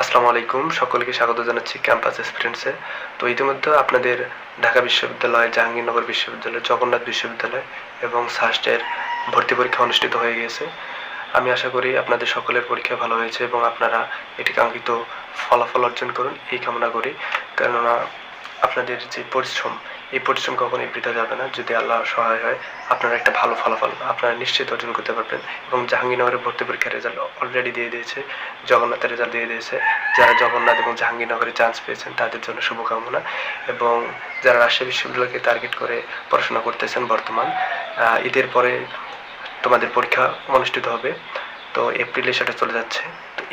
আসসালামু আলাইকুম, সকলকে স্বাগত জানাচ্ছি ক্যাম্পাস এক্সপিরিয়েন্সে তো ইতিমধ্যে আপনাদের ঢাকা বিশ্ববিদ্যালয়, জাহাঙ্গীরনগর বিশ্ববিদ্যালয়, জগন্নাথ বিশ্ববিদ্যালয় এবং সাস্টের ভর্তি পরীক্ষা অনুষ্ঠিত হয়ে গিয়েছে আমি আশা করি আপনাদের সকলের পরীক্ষা ভালো হয়েছে এবং আপনারা এটি কাঙ্ক্ষিত ফলাফল অর্জন করুন, এই কামনা করি। কেননা আপনাদের যে পরিশ্রম এই পরিশ্রম কখনোই বৃথা যাবে না। যদি আল্লাহ সহায় হয়, আপনারা একটা ভালো ফলাফল আপনারা নিশ্চিত অর্জন করতে পারবেন। এবং জাহাঙ্গীরনগরের ভর্তি পরীক্ষার রেজাল্ট অলরেডি দিয়ে দিয়েছে, জগন্নাথের রেজাল্ট দিয়ে দিয়েছে। যারা জগন্নাথ এবং জাহাঙ্গীরনগরে চান্স পেয়েছেন, তাদের জন্য শুভকামনা। এবং যারা রাজশাহী বিশ্ববিদ্যালয়কে টার্গেট করে পড়াশোনা করতেছেন বর্তমান ঈদের পরে তোমাদের পরীক্ষা অনুষ্ঠিত হবে। তো এপ্রিলে সেটা চলে যাচ্ছে।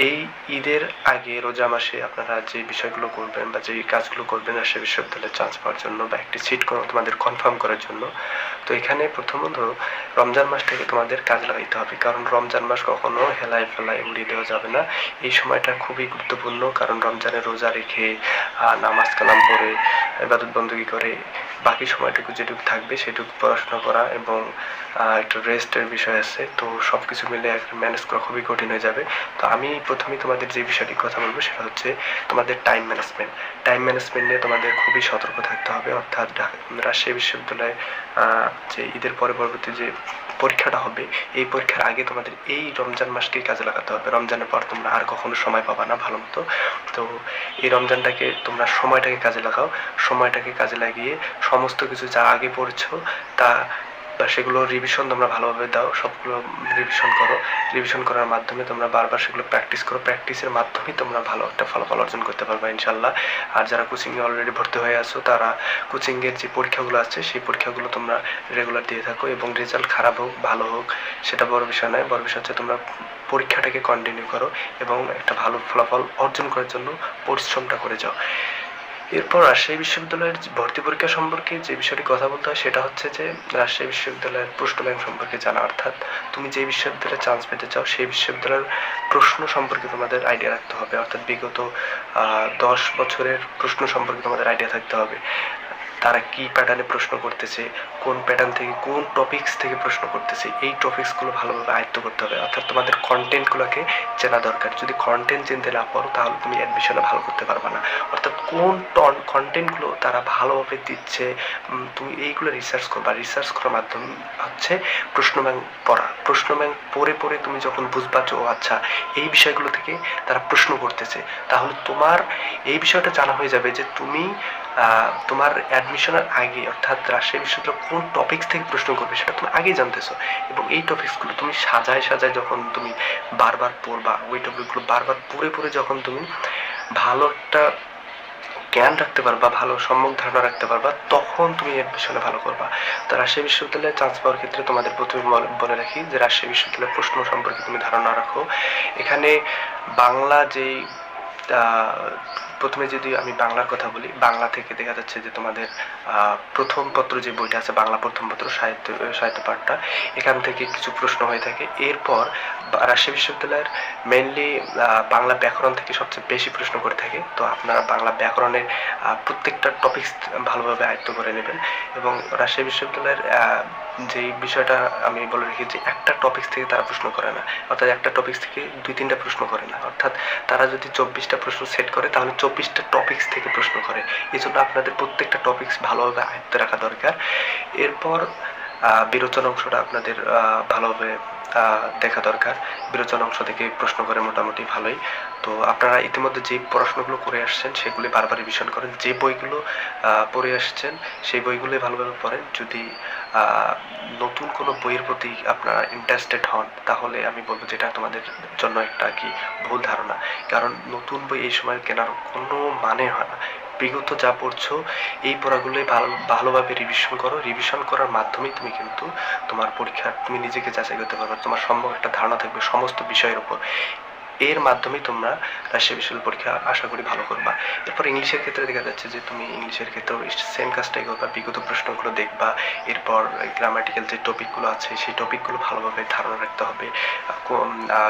এই ঈদের আগে রোজা মাসে আপনারা যে বিষয়গুলো করবেন বা যে কাজগুলো করবেন রাজশাহী বিশ্ববিদ্যালয়ে চান্স পাওয়ার জন্য বা একটি সিট তোমাদের কনফার্ম করার জন্য, তো এখানে প্রথমত রমজান মাসটাকে তোমাদের কাজে লাগাইতে হবে। কারণ রমজান মাস কখনো হেলায় ফেলায় উড়িয়ে দেওয়া যাবে না। এই সময়টা খুবই গুরুত্বপূর্ণ। কারণ রমজানে রোজা রেখে নামাজ কালাম পড়ে, ইবাদত বন্দী করে বাকি সময়টুকু যেটুকু থাকবে সেটুকু পড়াশোনা করা এবং একটু রেস্টের বিষয় আছে। তো সব কিছু মিলে ম্যানেজ করা খুবই কঠিন হয়ে যাবে। তো আমি প্রথমেই তোমাদের যে বিষয়টি কথা বলব সেটা হচ্ছে তোমাদের টাইম ম্যানেজমেন্ট টাইম ম্যানেজমেন্ট নিয়ে তোমাদের খুবই সতর্ক থাকতে হবে। অর্থাৎ রাজশাহী বিশ্ববিদ্যালয়ে যে ঈদের পরে পরবর্তী যে পরীক্ষাটা হবে, এই পরীক্ষার আগে তোমাদের এই রমজান মাসকেই কাজে লাগাতে হবে। রমজানের পর তোমরা আর কখনো সময় পাবা না ভালো মতো তো এই রমজানটাকে তোমরা সময়টাকে কাজে লাগাও। সময়টাকে কাজে লাগিয়ে সমস্ত কিছু যা আগে পড়ছো, তা, বা সেগুলো রিভিশন তোমরা ভালোভাবে দাও, সবগুলো রিভিশন করো। রিভিশন করার মাধ্যমে তোমরা বারবার সেগুলো প্র্যাকটিস করো। প্র্যাকটিসের মাধ্যমেই তোমরা ভালো একটা ফলাফল অর্জন করতে পারবে ইনশাল্লাহ আর যারা কোচিংয়ে অলরেডি ভর্তি হয়ে আছো, তারা কোচিংয়ের যে পরীক্ষাগুলো আছে, সেই পরীক্ষাগুলো তোমরা রেগুলার দিয়ে থাকো এবং রেজাল্ট খারাপ হোক, ভালো হোক, সেটা বড় বিষয় নয়। বড় বিষয় হচ্ছে তোমরা পরীক্ষাটাকে কন্টিনিউ করো এবং একটা ভালো ফলাফল অর্জন করার জন্য পরিশ্রমটা করে যাও। এরপর রাজশাহী বিশ্ববিদ্যালয়ের ভর্তি পরীক্ষা সম্পর্কে যে বিষয়টি কথা বলতে হয় সেটা হচ্ছে যে, রাজশাহী বিশ্ববিদ্যালয়ের প্রশ্ন ব্যাংক সম্পর্কে জানা। অর্থাৎ তুমি যে বিশ্ববিদ্যালয়ে চান্স পেতে চাও, সেই বিশ্ববিদ্যালয়ের প্রশ্ন সম্পর্কে তোমাদের আইডিয়া রাখতে হবে। অর্থাৎ বিগত দশ বছরের প্রশ্ন সম্পর্কে তোমাদের আইডিয়া থাকতে হবে। তারা কি প্যাটার্নে প্রশ্ন করতেছে, কোন প্যাটার্ন থেকে, কোন টপিকস থেকে প্রশ্ন করতেছে, এই টপিক্সগুলো ভালোভাবে আয়ত্ত করতে হবে। অর্থাৎ তোমাদের কন্টেন্টগুলোকে চেনা দরকার। যদি কন্টেন্ট চিনতে না পারো, তাহলে তুমি অ্যাডমিশনে ভালো করতে পারবে না। অর্থাৎ কোন টন কন্টেন্টগুলো তারা ভালোভাবে দিচ্ছে তুমি এইগুলো রিসার্চ করবা। রিসার্চ করার মাধ্যম হচ্ছে প্রশ্ন ব্যাংক পড়া। প্রশ্ন ব্যাংক পড়ে পড়ে তুমি যখন বুঝবা যে, ও আচ্ছা এই বিষয়গুলো থেকে তারা প্রশ্ন করতেছে, তাহলে তোমার এই বিষয়টা জানা হয়ে যাবে যে তুমি তোমার অ্যাডমিশনের আগে, অর্থাৎ রাজশাহী বিশ্ববিদ্যালয় কোন টপিকস থেকে প্রশ্ন করবে সেটা তুমি আগেই জানতেছো। এবং এই টপিকসগুলো তুমি সাজায় সাজায় যখন তুমি বারবার পড়বা, ওই টপিকগুলো বারবার পড়ে পড়ে যখন তুমি ভালো একটা জ্ঞান রাখতে পারবা, ভালো সম্যক ধারণা রাখতে পারবা, তখন তুমি অ্যাডমিশনে ভালো করবা। তো রাজশাহী বিশ্ববিদ্যালয়ে চান্স পাওয়ার ক্ষেত্রে তোমাদের প্রথমে বলে- রাখি যে রাজশাহী বিশ্ববিদ্যালয়ের প্রশ্ন সম্পর্কে তুমি ধারণা রাখো। এখানে বাংলা যেই প্রথমে যদি আমি বাংলার কথা বলি, বাংলা থেকে দেখা যাচ্ছে যে তোমাদের প্রথম পত্র যে বইটা আছে, বাংলা প্রথম পত্র, সাহিত্য সাহিত্য পাঠটা এখান থেকে কিছু প্রশ্ন হয়ে থাকে। এরপর রাজশাহী বিশ্ববিদ্যালয়ের মেনলি বাংলা ব্যাকরণ থেকে সবচেয়ে বেশি প্রশ্ন করে থাকে। তো আপনারা বাংলা ব্যাকরণের প্রত্যেকটা টপিকস ভালোভাবে আয়ত্ত করে নেবেন। এবং রাজশাহী বিশ্ববিদ্যালয়ের যেই বিষয়টা আমি বলে রেখেছি যে একটা টপিক্স থেকে তারা প্রশ্ন করে না, অর্থাৎ একটা টপিক্স থেকে দুই তিনটা প্রশ্ন করে না। অর্থাৎ তারা যদি চব্বিশটা প্রশ্ন সেট করে, তাহলে চব্বিশটা টপিক্স থেকে প্রশ্ন করে। এই জন্য আপনাদের প্রত্যেকটা টপিক্স ভালোভাবে আয়ত্তে রাখা দরকার। এরপর বিরোচন অংশটা আপনাদের ভালোভাবে দেখা দরকার। বিরোচন অংশ থেকে প্রশ্ন করে মোটামুটি ভালোই। তো আপনারা ইতিমধ্যে যে পড়াশোনাগুলো করে আসছেন, সেগুলি বারবার রিভিশন করেন। যে বইগুলো পড়ে আসছেন, সেই বইগুলোই ভালোভাবে পড়েন। যদি নতুন কোনো বইয়ের প্রতি আপনারা ইন্টারেস্টেড হন, তাহলে আমি বলব যেটা তোমাদের জন্য একটা কি ভুল ধারণা। কারণ নতুন বই এই সময় কেনার কোনো মানে হয় না। বিগত যা পড়ছো, এই পড়াগুলোই ভালো, ভালোভাবে রিভিশন করো। রিভিশন করার মাধ্যমেই তুমি কিন্তু তোমার পরীক্ষা, তুমি নিজেকে যাচাই করতে পারবে। তোমার সম্ভব একটা ধারণা থাকবে সমস্ত বিষয়ের উপর। এর মাধ্যমে তোমরা রাজশাহী বিশ্ববিদ্যালয় পরীক্ষা আশা করি ভালো করবা। এরপর ইংলিশের ক্ষেত্রে দেখা যাচ্ছে যে তুমি ইংলিশের ক্ষেত্রেও সেম কাজটাই করবা, বিগত প্রশ্নগুলো দেখবা, এরপর গ্রামাটিক্যাল যে টপিকগুলো আছে, সেই টপিকগুলো ভালোভাবে ধারণা রাখতে হবে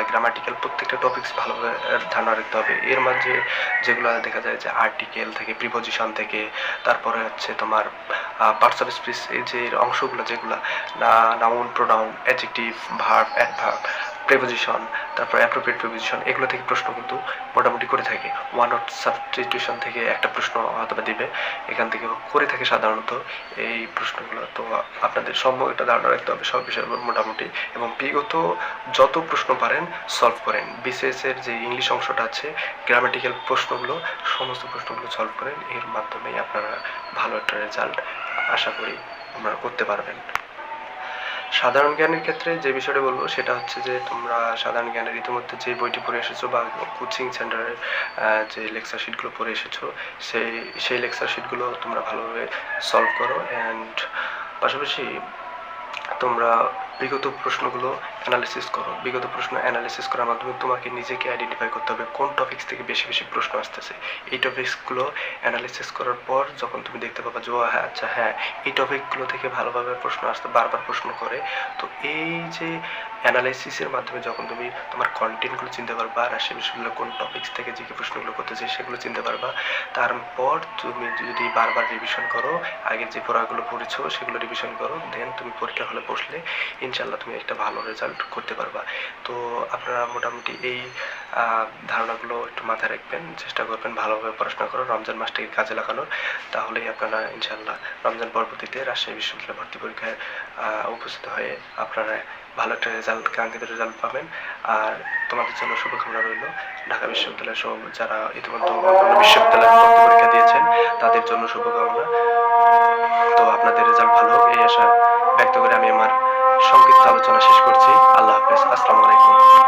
গ্রামাটিক্যাল প্রত্যেকটা টপিকস ভালোভাবে ধারণা রাখতে হবে। এর মাঝে যেগুলো দেখা যায় যে আর্টিকেল থেকে প্রিপোজিশন থেকে, তারপরে হচ্ছে তোমার পার্টস অফ স্পিচ এই যে অংশগুলো যেগুলো noun pronoun adjective verb adverb preposition তারপর অ্যাপ্রোপ্রিয়েট প্রেপোজিশন এগুলো থেকে প্রশ্ন কিন্তু মোটামুটি করে থাকে। ওয়ান অফ সাবস্টিটিউশন থেকে একটা প্রশ্ন হয়তো দিবে। এখান থেকে করে থাকে সাধারণত এই প্রশ্নগুলো। তো আপনাদের সম্ভব একটা ধারণা রাখতে হবে সব বিষয়ের মোটামুটি। এবং বিগত যত প্রশ্ন পারেন সলভ করেন। বিসিএস এর যে ইংলিশ অংশটা আছে গ্রামাটিক্যাল প্রশ্নগুলো, সমস্ত প্রশ্নগুলো সলভ করেন। এর মাধ্যমেই আপনারা ভালো একটা রেজাল্ট আশা করি আপনারা করতে পারবেন। সাধারণ জ্ঞানের ক্ষেত্রে যে বিষয়টা বলব, সেটা হচ্ছে যে তোমরা সাধারণ জ্ঞানের ইতিমধ্যে যে বইটি পড়ে এসেছ বা কোচিং সেন্টারের যে লেকচার শিটগুলো পড়ে এসেছ, সেই সেই লেকচার শিটগুলো তোমরা ভালোভাবে সলভ করো। অ্যান্ড পাশাপাশি তোমরা বিগত প্রশ্নগুলো অ্যানালিসিস করো। বিগত প্রশ্ন অ্যানালিসিস করার মাধ্যমে তোমাকে নিজেকে আইডেন্টিফাই করতে হবে কোন টপিকস থেকে বেশি বেশি প্রশ্ন আসতেছে। এই টপিকসগুলো অ্যানালিসিস করার পর যখন তুমি দেখতে পাবা যে হ্যাঁ আচ্ছা হ্যাঁ এই টপিকগুলো থেকে ভালোভাবে প্রশ্ন আসতে, বারবার প্রশ্ন করে। তো এই যে অ্যানালাইসিসের মাধ্যমে যখন তুমি তোমার কন্টেন্টগুলো চিনতে পারবা আর বিষয়গুলো কোন টপিকস থেকে যে কি প্রশ্নগুলো করতেছে সেগুলো চিনতে পারবা। তারপর তুমি যদি বারবার রিভিশন করো, আগের যে পড়াগুলো পড়েছো সেগুলো রিভিশন করো দেন তুমি পরীক্ষা হলে বসলে ইনশাল্লাহ তুমি একটা ভালো রেজাল্ট করতে পারবা। তো আপনারা মোটামুটি এই ধারণাগুলো একটু মাথায় রাখবেন, চেষ্টা করবেন ভালোভাবে পড়াশোনা করো রমজান মাসটাকে কাজে লাগানোর। তাহলেই আপনারা ইনশাল্লাহ রমজান পরবর্তীতে রাজশাহী বিশ্ববিদ্যালয় ভর্তি পরীক্ষায় উপস্থিত হয়ে আপনারা ভালো একটা রেজাল্ট কাঙ্ক্ষিত রেজাল্ট পাবেন। আর তোমাদের জন্য শুভকামনা রইল। ঢাকা বিশ্ববিদ্যালয় সহ যারা ইতিমধ্যে অন্যান্য বিশ্ববিদ্যালয়ে ভর্তি পরীক্ষা দিয়েছেন, তাদের জন্য শুভকামনা। তো আপনাদের রেজাল্ট ভালো হোক, এই আশা ব্যক্ত করে আমি আমার সংক্ষিপ্ত আলোচনা শেষ করছি। আল্লাহ হাফেজ। আসসালামু আলাইকুম।